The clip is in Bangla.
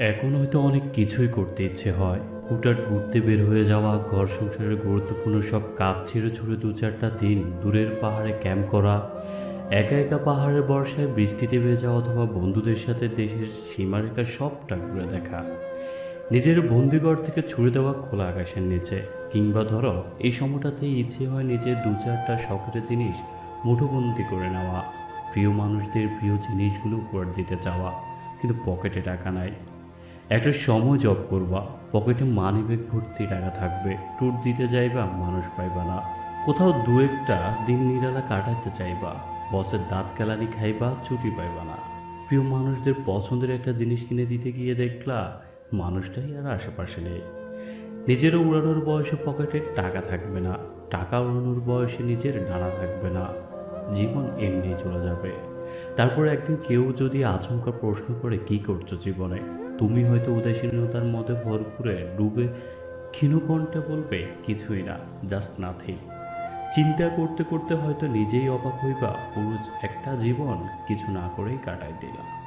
এখন হয়তো অনেক কিছুই করতে ইচ্ছে হয়। হুটাট ঘুরতে বের হয়ে যাওয়া, ঘর সংসারের গুরুত্বপূর্ণ সব কাজ ছেড়ে ছুড়ে দু চারটা দিন দূরের পাহাড়ে ক্যাম্প করা, একা একা পাহাড়ের বর্ষায় বৃষ্টিতে ভেজা অথবা বন্ধুদের সাথে দেশের সীমারেখা সবটা ঘুরে দেখা। নিজের বন্দিঘর থেকে ছুড়ে দেওয়া খোলা আকাশের নিচে। কিংবা ধরো, এই সময়টাতে ইচ্ছে হয় নিজের দু চারটা শখের জিনিস মুঠোবন্দি করে নেওয়া। প্রিয় মানুষদের প্রিয় জিনিসগুলো উপহার দিতে চাওয়া, কিন্তু পকেটে টাকা নাই। একটা সময় জব করবা, পকেটে মানি ব্যাগ ভর্তি টাকা থাকবে ট্যুর দিতে যাইবা, মানুষ পাইবা না। কোথাও দু একটা দিন নিরালা কাটাতে চাইবা, বসের দাঁত কেলানি খাইবা, ছুটি পাইবা না। প্রিয় মানুষদের পছন্দের একটা জিনিস কিনে দিতে গিয়ে দেখলা, মানুষটাই আর আশেপাশে নেই। নিজের উড়ানোর বয়সে পকেটে টাকা থাকবে না, টাকা উড়ানোর বয়সে নিজের ডানা থাকবে না। জীবন এমনি চলে যাবে। তারপর একদিন কেউ যদি আচমকা প্রশ্ন করে, কি করছ জীবনে? তুমি হয়তো উদাসীনতার মধ্যে ভরপুরে ডুবে ক্ষীণকণ্ঠে বলবে, কিছুই না জাস্ট নাথিং চিন্তা করতে করতে হয়তো নিজেই অবাক হইবা, পুরুষ একটা জীবন কিছু না করেই কাটাই দিলাম।